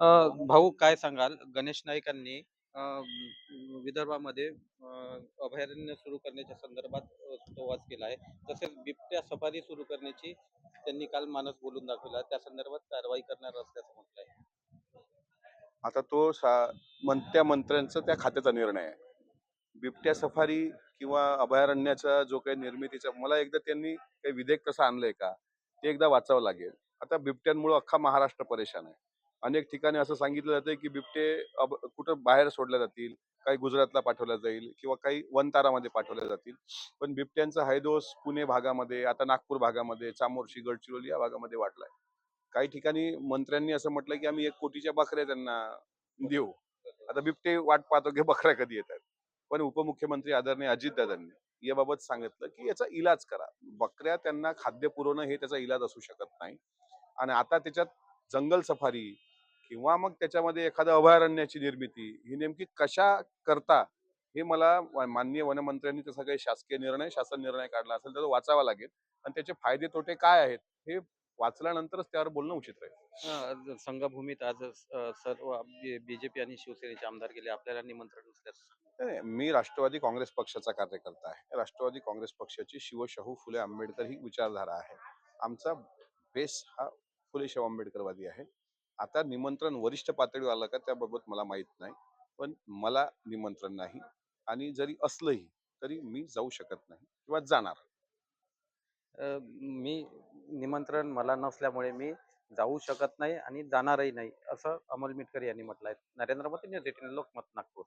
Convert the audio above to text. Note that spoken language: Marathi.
भाऊ काय सांगाल? गणेश नाईकांनी विदर्भामध्ये अभयारण्य सुरू करण्याच्या संदर्भात प्रवास संवाद केला आहे. तसेच बिबट्या सफारी सुरू करण्याची त्यांनी काल मानस बोलून दाखवला. त्या संदर्भात कारवाई करणार असल्याचं म्हटलंय. आता तो त्या मंत्र्यांचा त्या खात्याचा निर्णय आहे. बिबट्या सफारी किंवा अभयारण्याचा जो काही निर्मितीचा मला एकदा त्यांनी काही विधेयक कसं आणलंय का ते एकदा वाचावं लागेल. आता बिबट्यांमुळे अख्खा महाराष्ट्र परेशान आहे. अनेक ठिकाणी असं सांगितलं जातं की बिबटे कुठं बाहेर सोडल्या जातील काही गुजरातला पाठवल्या जाईल किंवा काही वनतारामध्ये पाठवल्या जातील. पण बिबट्यांचा हैदोस पुणे भागामध्ये आता नागपूर भागामध्ये चामोर्शी गडचिरोली या भागामध्ये वाढलाय. काही ठिकाणी मंत्र्यांनी असं म्हटलं की आम्ही एक कोटीच्या बकऱ्या त्यांना देऊ. आता बिबटे वाट पाहतो की बकऱ्या कधी येतात पण उपमुख्यमंत्री आदरणीय अजितदादांनी याबाबत सांगितलं की याचा इलाज करा. बकऱ्या त्यांना खाद्य पुरवणं हे त्याचा इलाज असू शकत नाही. आणि आता त्याच्यात जंगल सफारी किंवा मग त्याच्यामध्ये एखादं अभयारण्याची निर्मिती ही नेमकी कशा करता हे मला माननीय वनमंत्र्यांनी तसा काही शासकीय निर्णय शासन निर्णय काढला असेल तर वाचावा लागेल. आणि त्याचे फायदे तोटे काय आहेत हे वाचल्यानंतरच त्यावर बोलणं उचित राहील. संघभूमीत आज सर्व बीजेपी आणि शिवसेनेचे आमदार गेले आपल्याला निमंत्रण मी राष्ट्रवादी काँग्रेस पक्षाचा कार्यकर्ता आहे. राष्ट्रवादी काँग्रेस पक्षाची शिवशाहू फुले आंबेडकर ही विचारधारा आहे. आमचा बेस हा फुले शाहू आंबेडकरवादी आहे. आता निमंत्रण वरिष्ठ पातळीवर आलं का त्याबाबत मला माहीत नाही. पण मला निमंत्रण नाही आणि जरी असलंही तरी मी जाऊ शकत नाही किंवा जाणार. मी निमंत्रण मला नसल्यामुळे मी जाऊ शकत नाही आणि जाणारही नाही असं अमोल मिटकर यांनी म्हटलं आहे नरेंद्र मोदी न्यूज एटीन लोकमत नागपूर.